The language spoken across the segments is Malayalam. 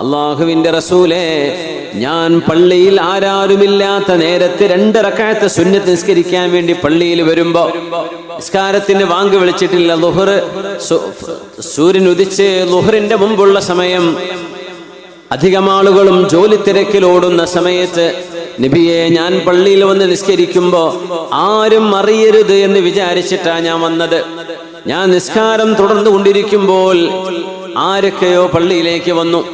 അള്ളാഹുവിന്റെ റസൂലേ ഞാൻ പള്ളിയിൽ ആരാരുമില്ലാത്ത നേരത്തെ രണ്ട് റക്കായത്തെ സുന്നത്ത് നിസ്കരിക്കാൻ വേണ്ടി പള്ളിയിൽ വരുമ്പോ നിസ്കാരത്തിന് വാങ്ക് വിളിച്ചിട്ടില്ല ലുഹർ. സൂര്യൻ ഉദിച്ച് ലുഹറിന്റെ മുമ്പുള്ള സമയം അധികം ആളുകളും ജോലി തിരക്കിലോടുന്ന സമയത്ത് നബിയെ ഞാൻ പള്ളിയിൽ വന്ന് നിസ്കരിക്കുമ്പോ ആരും അറിയരുത് എന്ന് വിചാരിച്ചിട്ടാ ഞാൻ വന്നത്. ഞാൻ നിസ്കാരം തുടർന്നു കൊണ്ടിരിക്കുമ്പോൾ ആരൊക്കെയോ പള്ളിയിലേക്ക് വന്നു.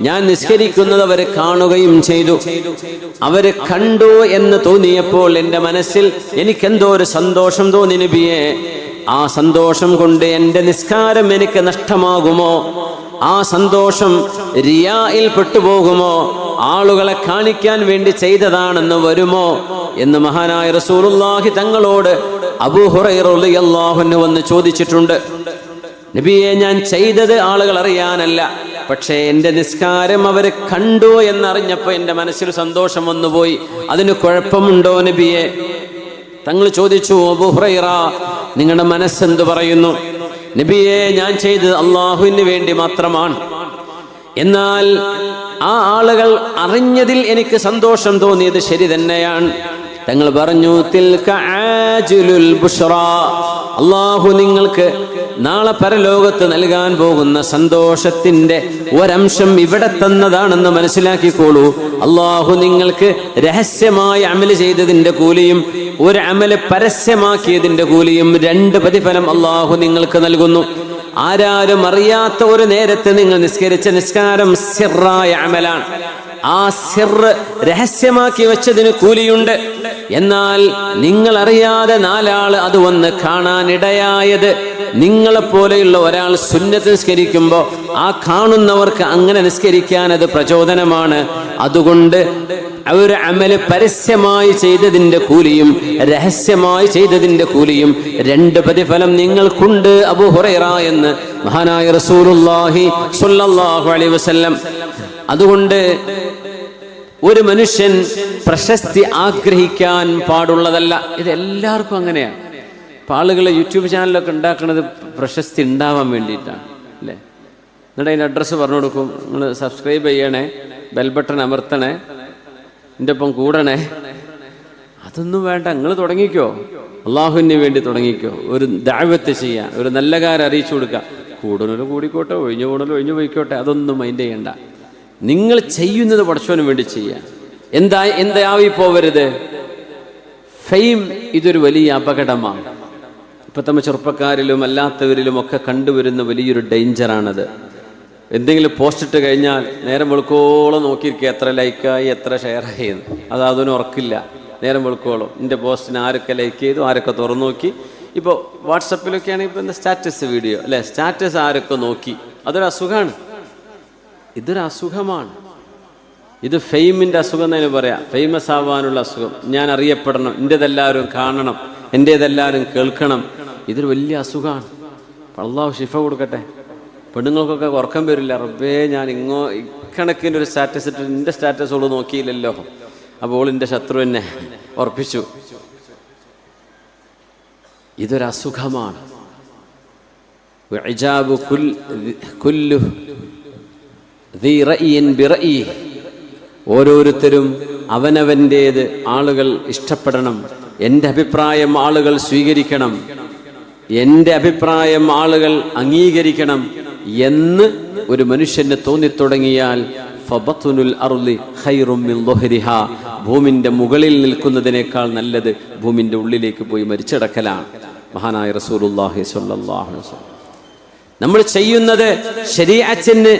ഞാൻ നിസ്കരിക്കുന്നത് അവരെ കാണുകയും ചെയ്തു. അവരെ കണ്ടു എന്ന് തോന്നിയപ്പോൾ എന്റെ മനസ്സിൽ എനിക്കെന്തോ ഒരു സന്തോഷം തോന്നി നബിയെ. ആ സന്തോഷം കൊണ്ട് എന്റെ നിസ്കാരം എനിക്ക് നഷ്ടമാകുമോ? ആ സന്തോഷം റിയായിൽ പെട്ടുപോകുമോ? ആളുകളെ കാണിക്കാൻ വേണ്ടി ചെയ്തതാണെന്ന് വരുമോ? എന്ന് മഹാനായ റസൂലുള്ളാഹി തങ്ങളോട് അബൂഹുറൈറിയാഹുന്ന് വന്ന് ചോദിച്ചിട്ടുണ്ട്. നബിയെ ഞാൻ ചെയ്തത് ആളുകൾ അറിയാനല്ല. പക്ഷേ എന്റെ നിസ്കാരം അവർ കണ്ടു എന്നറിഞ്ഞപ്പോൾ എന്റെ മനസ്സിൽ സന്തോഷം വന്നുപോയി. അതിന് കുഴപ്പമുണ്ടോ നബിയെ? തങ്ങൾ ചോദിച്ചു ഓബുഹ്രൈറാ നിങ്ങളുടെ മനസ്സെന്ത് പറയുന്നു? നബിയെ ഞാൻ ചെയ്തത് അള്ളാഹുവിന് വേണ്ടി മാത്രമാണ്. എന്നാൽ ആ ആളുകൾ അറിഞ്ഞതിൽ എനിക്ക് സന്തോഷം തോന്നിയത് ശരി തന്നെയാണ്. തങ്ങൾ പറഞ്ഞു തിൽക്കുൽ അള്ളാഹു നിങ്ങൾക്ക് നാളെ പരലോകത്ത് നൽകാൻ പോകുന്ന സന്തോഷത്തിന്റെ ഒരംശം ഇവിടെ തന്നതാണെന്ന് മനസ്സിലാക്കിക്കോളൂ. അള്ളാഹു നിങ്ങൾക്ക് രഹസ്യമായി അമൽ ചെയ്തതിന്റെ കൂലിയും ഒരു അമൽ പരസ്യമാക്കിയതിന്റെ കൂലിയും രണ്ട് പ്രതിഫലം അള്ളാഹു നിങ്ങൾക്ക് നൽകുന്നു. ആരാരും അറിയാത്ത ഒരു നേരത്തെ നിങ്ങൾ നിസ്കരിച്ച നിസ്കാരം സിറായ അമലാണ്. ആ സിറ് രഹസ്യമാക്കി വെച്ചതിന് കൂലിയുണ്ട്. എന്നാൽ നിങ്ങൾ അറിയാതെ നാലാൾ അത് വന്ന് കാണാനിടയായത് നിങ്ങളെ പോലെയുള്ള ഒരാൾ സുന്നത്ത് നിസ്കരിക്കുമ്പോൾ ആ കാണുന്നവർക്ക് അങ്ങനെ നിസ്കരിക്കാൻ അത് പ്രചോദനമാണ്. അതുകൊണ്ട് ഒരു അമൽ പരസ്യമായി ചെയ്തതിന്റെ കൂലിയും രഹസ്യമായി ചെയ്തതിന്റെ കൂലിയും രണ്ട് പ്രതിഫലം നിങ്ങൾക്കുണ്ട് അബു ഹുറൈറ എന്ന് മഹാനായ റസൂലുള്ളാഹി സ്വല്ലല്ലാഹു അലൈഹി വസല്ലം. അതുകൊണ്ട് ഒരു മനുഷ്യൻ പ്രശസ്തി ആഗ്രഹിക്കാൻ പാടുള്ളതല്ല. ഇത് എല്ലാവർക്കും അങ്ങനെയാണ് ഇപ്പം ആളുകൾ യൂട്യൂബ് ചാനലൊക്കെ ഉണ്ടാക്കുന്നത് പ്രശസ്തി ഉണ്ടാവാൻ വേണ്ടിയിട്ടാണ് അല്ലേ? എന്നിട്ട് അതിന്റെ അഡ്രസ്സ് പറഞ്ഞു കൊടുക്കും. നിങ്ങൾ സബ്സ്ക്രൈബ് ചെയ്യണേ ബെൽ ബട്ടൺ അമർത്തണേ എന്റെ ഒപ്പം കൂടണേ. അതൊന്നും വേണ്ട നിങ്ങൾ തുടങ്ങിക്കോ. അള്ളാഹുവിന് വേണ്ടി തുടങ്ങിക്കോ. ഒരു ദാവത്ത് ചെയ്യാൻ ഒരു നല്ല കാര്യം അറിയിച്ചു കൊടുക്കുക. കൂടുതലും കൂടിക്കോട്ടെ ഒഴിഞ്ഞു കൂടുതലും ഒഴിഞ്ഞു പോയിക്കോട്ടെ അതൊന്നും മൈൻഡ് ചെയ്യണ്ട. നിങ്ങൾ ചെയ്യുന്നത് പഠിച്ചവന് വേണ്ടി ചെയ്യാം എന്താ എന്തായി പോവരുത്? ഫെയിം ഇതൊരു വലിയ അപകടമാണ്. ഇപ്പൊ നമ്മ ചെറുപ്പക്കാരിലും അല്ലാത്തവരിലും ഒക്കെ കണ്ടുവരുന്ന വലിയൊരു ഡേഞ്ചറാണത്. എന്തെങ്കിലും പോസ്റ്റ് ഇട്ട് കഴിഞ്ഞാൽ നേരം വെളുക്കോളം നോക്കിയിരിക്കുക എത്ര ലൈക്കായി എത്ര ഷെയറായി എന്ന്. അത് അതൊന്നും ഉറക്കില്ല. നേരം വെളുക്കോളം. എന്റെ പോസ്റ്റിന് ആരൊക്കെ ലൈക്ക് ചെയ്തു ആരൊക്കെ തുറന്നു നോക്കി. ഇപ്പോൾ വാട്സപ്പിലൊക്കെയാണെങ്കിൽ ഇപ്പോൾ എന്താ സ്റ്റാറ്റസ് വീഡിയോ? അല്ലേ സ്റ്റാറ്റസ് ആരൊക്കെ നോക്കി? അതൊരു അസുഖമാണ്. ഇതൊരു അസുഖമാണ്. ഇത് ഫെയിമിന്റെ അസുഖം എന്നതിന് പറയാം. ഫേമസ് ആവാനുള്ള അസുഖം. ഞാൻ അറിയപ്പെടണം. എന്റെതെല്ലാവരും കാണണം. എന്റെതെല്ലാവരും കേൾക്കണം. ഇതൊരു വലിയ അസുഖമാണ്. അള്ളാഹു ഷിഫ കൊടുക്കട്ടെ. പെണ്ണുങ്ങൾക്കൊക്കെ ഉറക്കം വരില്ല. റബ്ബേ ഞാൻ ഇങ്ങോ ഇക്കണക്കിന്റെ ഒരു സ്റ്റാറ്റസ് ഇട്ട് എന്റെ സ്റ്റാറ്റസ് ഓൾ നോക്കിയില്ലല്ലോ. അപ്പോൾ എന്റെ ശത്രു എന്നെ ഉറപ്പിച്ചു. ഇതൊരു അസുഖമാണ്. കുല്ലു ഓരോരുത്തരും അവനവന്റേത് ആളുകൾ ഇഷ്ടപ്പെടണം. എന്റെ അഭിപ്രായം ആളുകൾ സ്വീകരിക്കണം. എന്റെ അഭിപ്രായം ആളുകൾ അംഗീകരിക്കണം എന്ന് ഒരു മനുഷ്യന് തോന്നിത്തുടങ്ങിയാൽ. ഭൂമിന്റെ മുകളിൽ നിൽക്കുന്നതിനേക്കാൾ നല്ലത് ഭൂമിന്റെ ഉള്ളിലേക്ക് പോയി മരിച്ചടക്കലാണ്. മഹാനായ റസൂലുള്ളാഹി സ്വല്ലല്ലാഹു അലൈഹി വസല്ലം. നമ്മൾ ചെയ്യുന്നത് ശരീരത്തിന്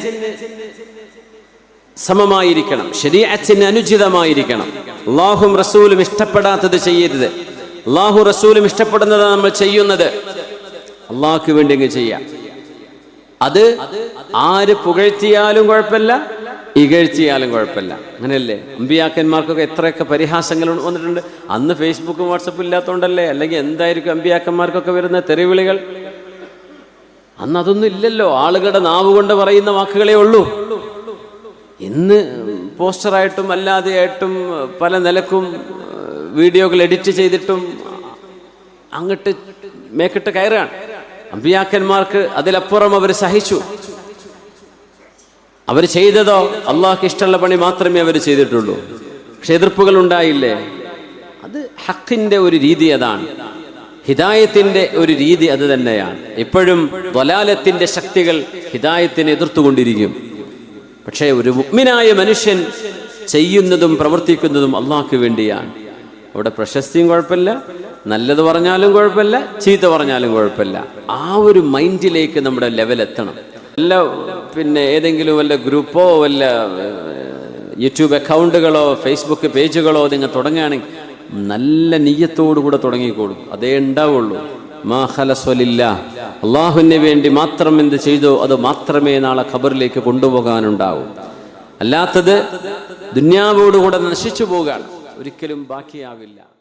സമമായിരിക്കണം. ശരീരത്തിന് അനുചിതമായിരിക്കണം. അള്ളാഹും റസൂലും ഇഷ്ടപ്പെടാത്തത് ചെയ്യരുത്. അള്ളാഹു റസൂലും ഇഷ്ടപ്പെടുന്നതാണ് നമ്മൾ ചെയ്യുന്നത്. അള്ളാഹ്ക്ക് വേണ്ടി ചെയ്യാം. അത് ആര് പുകഴ്ത്തിയാലും കുഴപ്പമില്ല ഇകഴ്ത്തിയാലും കുഴപ്പമില്ല. അങ്ങനെയല്ലേ? അമ്പിയാക്കന്മാർക്കൊക്കെ എത്രയൊക്കെ പരിഹാസങ്ങൾ വന്നിട്ടുണ്ട്. അന്ന് ഫേസ്ബുക്കും വാട്സപ്പും ഇല്ലാത്തതുകൊണ്ടല്ലേ അല്ലെങ്കിൽ എന്തായിരിക്കും അമ്പിയാക്കന്മാർക്കൊക്കെ വരുന്ന തെറിവിളികൾ? അന്ന് അതൊന്നും ഇല്ലല്ലോ. ആളുകളുടെ നാവ് കൊണ്ട് പറയുന്ന വാക്കുകളേ ഉള്ളൂ. ഇന്ന് പോസ്റ്ററായിട്ടും അല്ലാതെയായിട്ടും പല നിലക്കും വീഡിയോകൾ എഡിറ്റ് ചെയ്തിട്ടും അങ്ങോട്ട് മേക്കിട്ട് കയറുകയാണ്. അമ്പിയാക്കന്മാർക്ക് അതിലപ്പുറം അവർ സഹിച്ചു. അവർ ചെയ്തതോ അള്ളാഹ്ക്ക് ഇഷ്ടമുള്ള പണി മാത്രമേ അവർ ചെയ്തിട്ടുള്ളൂ. പക്ഷെ എതിർപ്പുകൾ ഉണ്ടായില്ലേ? അത് ഹക്കിന്റെ ഒരു രീതി അതാണ്. ഹിദായത്തിന്റെ ഒരു രീതി അത് തന്നെയാണ്. എപ്പോഴും ദ്വലാലത്തിന്റെ ശക്തികൾ ഹിദായത്തിനെ എതിർത്തുകൊണ്ടിരിക്കും. പക്ഷേ ഒരു മുഗ്മിനായ മനുഷ്യൻ ചെയ്യുന്നതും പ്രവർത്തിക്കുന്നതും അള്ളാഹ്ക്ക് വേണ്ടിയാണ്. അവിടെ പ്രശസ്തിയും കുഴപ്പമില്ല നല്ലത് പറഞ്ഞാലും കുഴപ്പമില്ല ചീത്ത പറഞ്ഞാലും കുഴപ്പമില്ല. ആ ഒരു മൈൻഡിലേക്ക് നമ്മുടെ ലെവൽ എത്തണം. വല്ല പിന്നെ ഏതെങ്കിലും വല്ല ഗ്രൂപ്പോ വല്ല യൂട്യൂബ് അക്കൗണ്ടുകളോ ഫേസ്ബുക്ക് പേജുകളോ നിങ്ങൾ തുടങ്ങുകയാണെങ്കിൽ നല്ല നീയത്തോടുകൂടെ തുടങ്ങിക്കോളും. അതേ ഉണ്ടാവുള്ളൂ. മാ ഖലസ്വലില്ല അള്ളാഹുവിന് വേണ്ടി മാത്രം എന്ത് ചെയ്തോ അത് മാത്രമേ നാളെ ഖബറിലേക്ക് കൊണ്ടുപോകാനുണ്ടാവൂ. അല്ലാത്തത് ദുന്യാവോടുകൂടെ നശിച്ചു പോകാൻ ഒരിക്കലും ബാക്കിയാവില്ല.